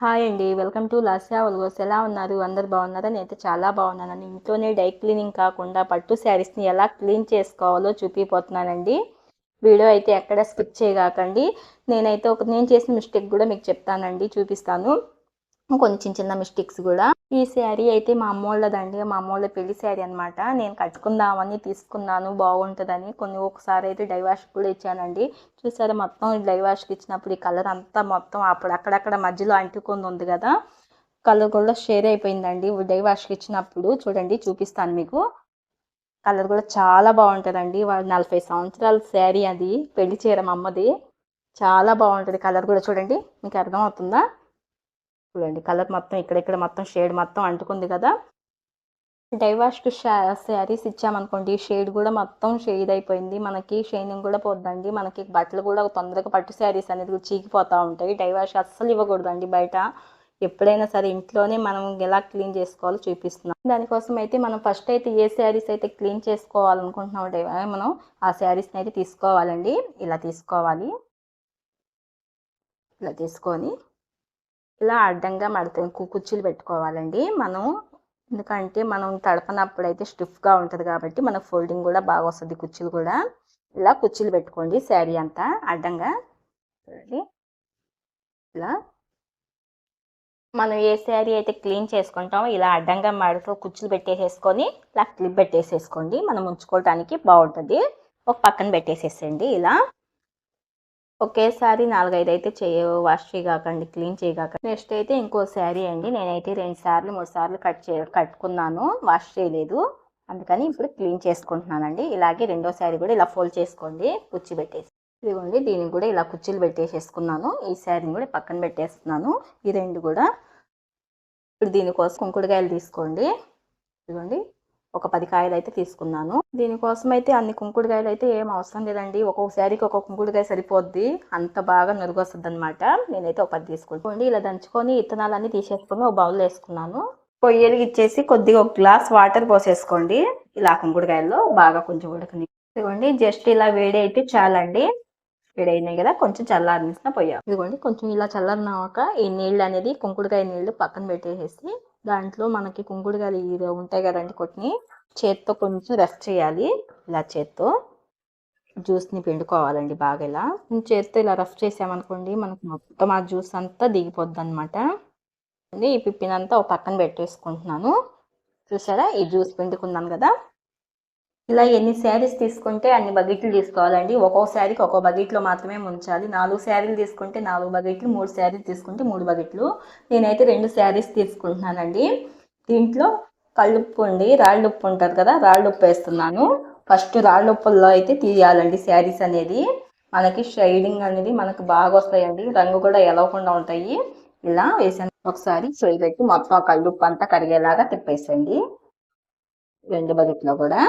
Hi అండి. Welcome to Lasya ఒల్గోస్ ఎలా ఉన్నారు? అందరు బాగున్నారా? నేనైతే చాలా బాగున్నానండి ఇంట్లోనే డై క్లీనింగ్ కాకుండా పట్టు శారీస్ని ఎలా క్లీన్ చేసుకోవాలో చూపిపోతున్నానండి. వీడియో అయితే ఎక్కడ స్కిప్ చేయగాకండి. నేనైతే ఒక నేను చేసిన మిస్టేక్ కూడా మీకు చెప్తానండి. చూపిస్తాను. కొంచెం చిన్న మిస్టేక్స్ కూడా. ఈ శారీ అయితే మా అమ్మోళ్ళదండి. మా అమ్మోళ్ళ పెళ్ళి శారీ అనమాట నేను కట్టుకుందామని తీసుకున్నాను బాగుంటుందని. కొన్ని ఒకసారి అయితే డైవాష్ కూడా ఇచ్చానండి. చూసారా మొత్తం డైవాష్కి ఇచ్చినప్పుడు ఈ కలర్ అంతా మొత్తం అప్పుడు అక్కడక్కడ మధ్యలో అంటుకొని ఉంది కదా. కలర్ కూడా షేర్ అయిపోయిందండి. డైవాష్కి ఇచ్చినప్పుడు చూడండి చూపిస్తాను మీకు. కలర్ కూడా చాలా బాగుంటుందండి. వాళ్ళు నలభై సంవత్సరాల శారీ అది. పెళ్ళి చీర మా అమ్మది. చాలా బాగుంటుంది కలర్ కూడా చూడండి. మీకు అర్థమవుతుందా? చూడండి కలర్ మొత్తం ఇక్కడ ఇక్కడ మొత్తం షేడ్ మొత్తం అంటుకుంది కదా. డైవాష్డ్ శారీస్ ఇచ్చామనుకోండి షేడ్ కూడా మొత్తం షేడ్ అయిపోయింది మనకి షైనింగ్ కూడా పోద్దండి. మనకి బట్టలు కూడా తొందరగా పట్టు శారీస్ అనేది చీకిపోతూ ఉంటాయి. డైవాష్ అస్సలు ఇవ్వకూడదండి బయట. ఎప్పుడైనా సరే ఇంట్లోనే మనం ఎలా క్లీన్ చేసుకోవాలో చూపిస్తున్నాం. దానికోసం అయితే మనం ఫస్ట్ అయితే ఏ శారీస్ అయితే క్లీన్ చేసుకోవాలనుకుంటున్నాం డైవా మనం ఆ శారీస్ని అయితే తీసుకోవాలండి. ఇలా తీసుకోవాలి. ఇలా తీసుకొని ఇలా అడ్డంగా మడత కుర్చీలు పెట్టుకోవాలండి. మనం ఎందుకంటే మనం తడపనప్పుడు అయితే స్టిఫ్గా ఉంటుంది కాబట్టి మనకు ఫోల్డింగ్ కూడా బాగా వస్తుంది కుర్చీలు కూడా. ఇలా కుర్చీలు పెట్టుకోండి శారీ అంతా అడ్డంగా. చూడండి. ఇలా మనం ఏ శారీ అయితే క్లీన్ చేసుకుంటామో ఇలా అడ్డంగా మడత కుర్చీలు పెట్టేసేసుకొని ఇలా క్లిప్ పెట్టేసేసుకోండి. మనం ఉంచుకోవడానికి బాగుంటుంది. ఒక పక్కన పెట్టేసేసేయండి ఇలా. ఒకేసారి నాలుగైదు అయితే చేయ వాష్ చేయగాకండి క్లీన్ చేయగాకండి. నెక్స్ట్ అయితే ఇంకో శారీ అండి. నేనైతే రెండు సార్లు మూడు సార్లు కట్ చే కట్టుకున్నాను. వాష్ చేయలేదు. అందుకని ఇప్పుడు క్లీన్ చేసుకుంటున్నానండి. ఇలాగే రెండో శారీ కూడా ఇలా ఫోల్డ్ చేసుకోండి. కుర్చీ పెట్టేసి. ఇదిగోండి దీనికి కూడా ఇలా కుర్చీలు పెట్టేసేసుకున్నాను. ఈ శారీని కూడా పక్కన పెట్టేస్తున్నాను. ఈ రెండు కూడా. ఇప్పుడు దీనికోసం కుంకుడుకాయలు తీసుకోండి. ఇదిగోండి. ఒక పది కాయలు అయితే తీసుకున్నాను. దీనికోసం అయితే అన్ని కుంకుడుకాయలు అయితే ఏం అవసరం లేదండి. ఒక్కొక్క శారీకి ఒక్కొక్క కుంకుడుకాయ సరిపోద్ది. అంత బాగా నురుగొస్తుంది అనమాట నేనైతే ఒక పది తీసుకుంటాను ఇలా దంచుకొని ఇత్తనాలన్నీ తీసేసుకొని ఒక బౌల్ వేసుకున్నాను. పొయ్యలు ఇచ్చేసి కొద్దిగా ఒక గ్లాస్ వాటర్ పోసేసుకోండి. ఇలా కుంకుడుకాయల్లో బాగా కొంచెం ఉడకని ఇదిగోండి. జస్ట్ ఇలా వేడి అయితే చాలండి. వేడి అయినాయి కదా కొంచెం చల్లారనిసిన పొయ్య ఇదిగోండి కొంచెం ఇలా చల్లారినాక ఈ నీళ్ళు అనేది కుంకుడుకాయ నీళ్ళు పక్కన పెట్టేసేసి దాంట్లో మనకి కుంకుడుకాయలు ఉంటాయి కదండి కొట్టిని చేత్తో కొంచెం రఫ్ చేయాలి ఇలా చేత్తో. జ్యూస్ని పిండుకోవాలండి బాగా ఇలా. చేత్తో ఇలా రఫ్ చేసామనుకోండి మనకు మొత్తం ఆ జ్యూస్ అంతా దిగిపోద్ది అనమాట ఈ పిప్పినంతా ఒక పక్కన పెట్టేసుకుంటున్నాను. చూసారా? ఈ జ్యూస్ పిండుకున్నాను కదా? ఇలా ఎన్ని శారీస్ తీసుకుంటే అన్ని బకెట్లు తీసుకోవాలండి. ఒక్కో శారీకి ఒక్కో బకెట్లో మాత్రమే ఉంచాలి నాలుగు శారీలు తీసుకుంటే నాలుగు బకెట్లు మూడు శారీలు తీసుకుంటే మూడు బకెట్లు. నేనైతే రెండు శారీస్ తీసుకుంటున్నానండి. దీంట్లో కళ్ళుప్పు ఉండి రాళ్ళుప్పు ఉంటుంది కదా రాళ్ళుప్పు వేస్తున్నాను. ఫస్ట్ రాళ్ళుప్పుల్లో అయితే తీయాలండి శారీస్ అనేది. మనకి షైడింగ్ అనేది మనకు బాగా వస్తాయండి. రంగు కూడా ఎలవకుండా ఉంటాయి. ఇలా వేసాను. ఒకసారి సొయ్యి పెట్టి మొత్తం కళ్ళుప్పు అంతా కరిగేలాగా తిప్పేసండి. రెండు బకెట్లో కూడా.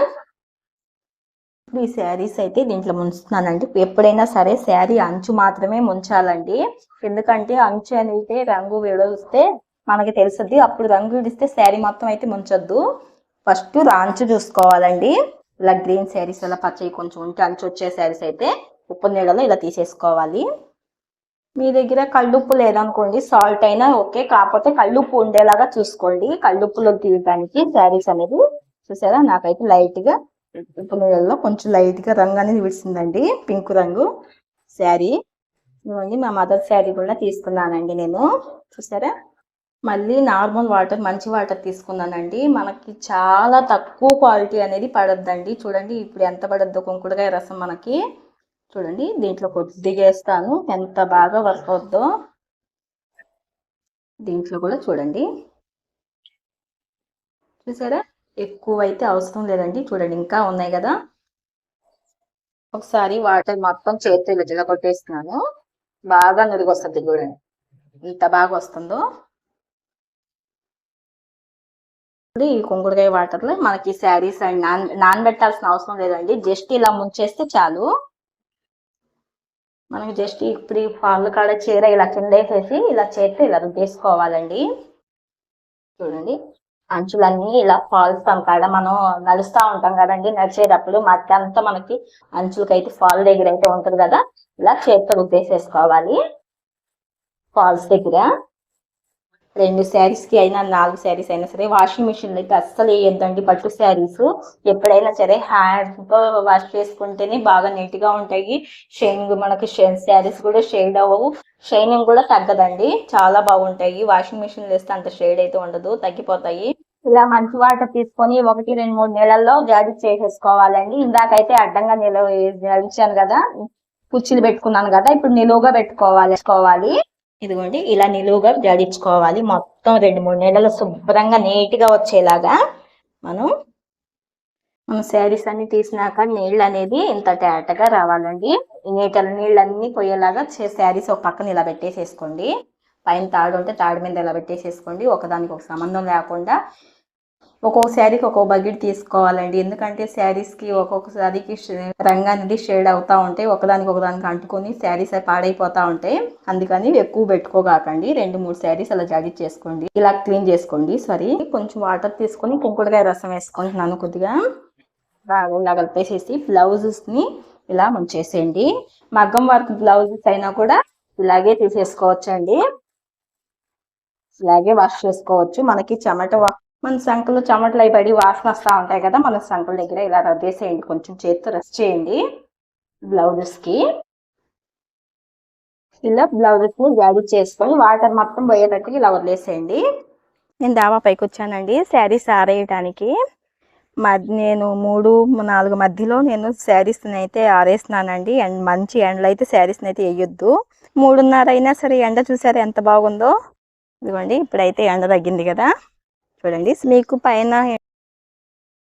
ఈ శారీస్ అయితే దీంట్లో ముంచుతున్నానండి. ఎప్పుడైనా సరే శారీ అంచు మాత్రమే ముంచాలండి. ఎందుకంటే అంచు అనేది రంగు విడవస్తే మనకి తెలుస్తుంది. అప్పుడు రంగు విడిస్తే శారీ మొత్తం అయితే ముంచొద్దు. ఫస్ట్ అంచు చూసుకోవాలండి. ఇలా గ్రీన్ శారీస్ ఇలా పచ్చవి కొంచెం ఉంటే అంచు వచ్చే శారీస్ అయితే ఉప్పు నీళ్ళలో ఇలా తీసేసుకోవాలి. మీ దగ్గర కళ్ళుప్పు లేదనుకోండి సాల్ట్ అయినా ఓకే. కాకపోతే కళ్ళుప్పు ఉండేలాగా చూసుకోండి. కళ్ళుప్పులో తీయడానికి శారీస్ అనేది చూసారా? నాకైతే లైట్గా గా ఉప్పు కొంచెం లైట్గా రంగు అనేది విడిసిందండి. పింక్ రంగు శారీ. ఇవ్వండి మా మదర్ శారీ కూడా తీసుకున్నానండి నేను. చూసారా? మళ్ళీ నార్మల్ వాటర్ మంచి వాటర్ తీసుకున్నానండి. మనకి చాలా తక్కువ క్వాలిటీ అనేది పడద్దండి. చూడండి ఇప్పుడు ఎంత పడద్దో కుంకుడుకాయ రసం మనకి. చూడండి దీంట్లో కొద్దిగా వేస్తాను. ఎంత బాగా వర్క్ అవుద్దో దీంట్లో కూడా చూడండి. చూసారా? ఎక్కువ అయితే అవసరం లేదండి. చూడండి ఇంకా ఉన్నాయి కదా. ఒకసారి వాటర్ మొత్తం చేతిలో జిల్ల కొట్టేస్తున్నాను. బాగా నురుగొస్తుంది చూడండి. ఇంత బాగా వస్తుందో. ఇప్పుడు ఈ కుంకుడుకాయ వాటర్లో మనకి శారీస్ అండ్ నాన్ నానబెట్టాల్సిన అవసరం లేదండి. జస్ట్ ఇలా ముంచేస్తే చాలు. మనకి జస్ట్ ఇప్పుడు పాలు కాడ చీర ఇలా కింద వేసేసి ఇలా చేస్తే ఇలా రుద్దేసుకోవాలండి చూడండి. అంచులన్నీ ఇలా ఫాల్స్ కాడ మనం నడుస్తూ ఉంటాం కదండి నడిచేటప్పుడు మధ్యంతా అంతా మనకి అంచులకైతే ఫాల్ దగ్గర అయితే ఉంటుంది కదా ఇలా చేతితో రుద్దేసేసుకోవాలి. ఫాల్స్ దగ్గర రెండు శారీస్కి అయినా నాలుగు శారీస్ అయినా సరే వాషింగ్ మిషన్ అయితే అస్సలు వేయొద్దండి పట్టు శారీస్. ఎప్పుడైనా సరే హ్యాండ్తో వాష్ చేసుకుంటేనే బాగా నీట్గా ఉంటాయి. షైనింగ్ మనకి శారీస్ కూడా షేడ్ అవ్వవు. షైనింగ్ కూడా తగ్గదండి. చాలా బాగుంటాయి. వాషింగ్ మిషన్ వేస్తే అంత షేడ్ అయితే ఉండదు తగ్గిపోతాయి. ఇలా మంచి వాటర్ తీసుకొని ఒకటి రెండు మూడు నెలల్లో జాడీ చేసేసుకోవాలండి. ఇందాకైతే అడ్డంగా నిలవ నిలిచాను కదా కుర్చీలు పెట్టుకున్నాను కదా ఇప్పుడు నిలువుగా పెట్టుకోవాలి వేసుకోవాలి ఇదిగోండి ఇలా నిలువుగా జడించుకోవాలి. మొత్తం రెండు మూడు నెలలు శుభ్రంగా నీట్గా వచ్చేలాగా మనం మనం శారీస్ అన్ని తీసినాక నీళ్ళు అనేది ఇంత తేటగా రావాలండి. నీటల నీళ్ళన్నీ పోయేలాగా శారీస్ ఒక పక్కన ఇలా పెట్టేసేసుకోండి. పైన తాడు ఉంటే తాడు మీద ఇలా పెట్టేసేసుకోండి? ఒకదానికి ఒక సంబంధం లేకుండా ఒక్కొక్క శారీకి ఒక్కొక్క బకెట్ తీసుకోవాలండి. ఎందుకంటే శారీస్కి ఒక్కొక్క శారీకి రంగు అనేది షేడ్ అవుతా ఉంటాయి ఒకదానికి ఒకదానికి అంటుకొని శారీస్ పాడైపోతూ ఉంటాయి. అందుకని ఎక్కువ పెట్టుకోగాకండి. రెండు మూడు శారీస్ అలా జాడీ చేసుకోండి. ఇలా క్లీన్ చేసుకోండి. సరే. కొంచెం వాటర్ తీసుకొని కుంకుడుకాయ రసం వేసుకుంటున్నాను కొద్దిగా. ఇలా కలిపేసేసి బ్లౌజెస్ని ఇలా ముంచేసేయండి. మగ్గం వర్క్ బ్లౌజెస్ అయినా కూడా ఇలాగే తీసేసుకోవచ్చండి. ఇలాగే వాష్ చేసుకోవచ్చు. మనకి చెమట మన సంకలు చెమటలు అయిపడి వాసన వస్తూ ఉంటాయి కదా మన సంకల దగ్గర ఇలా రద్దేసేయండి కొంచెం చేతితో రెస్ట్ చేయండి బ్లౌజెస్కి ఇలా బ్లౌజెస్ని జాడీ చేసుకొని వాటర్ మొత్తం పోయేటట్టు ఇలా వదిలేసేయండి. నేను దావా పైకి వచ్చానండి. శారీస్ ఆరేయటానికి. నేను మూడు నాలుగు మధ్యలో నేను శారీస్ని అయితే ఆరేస్తున్నానండి. అండ్ మంచి ఎండలు అయితే శారీస్ని అయితే వేయొద్దు. మూడున్నర అయినా సరే ఎండ చూసారా ఎంత బాగుందో? ఇదిగోండి ఇప్పుడైతే ఎండ తగ్గింది కదా. చూడండి మీకు పైన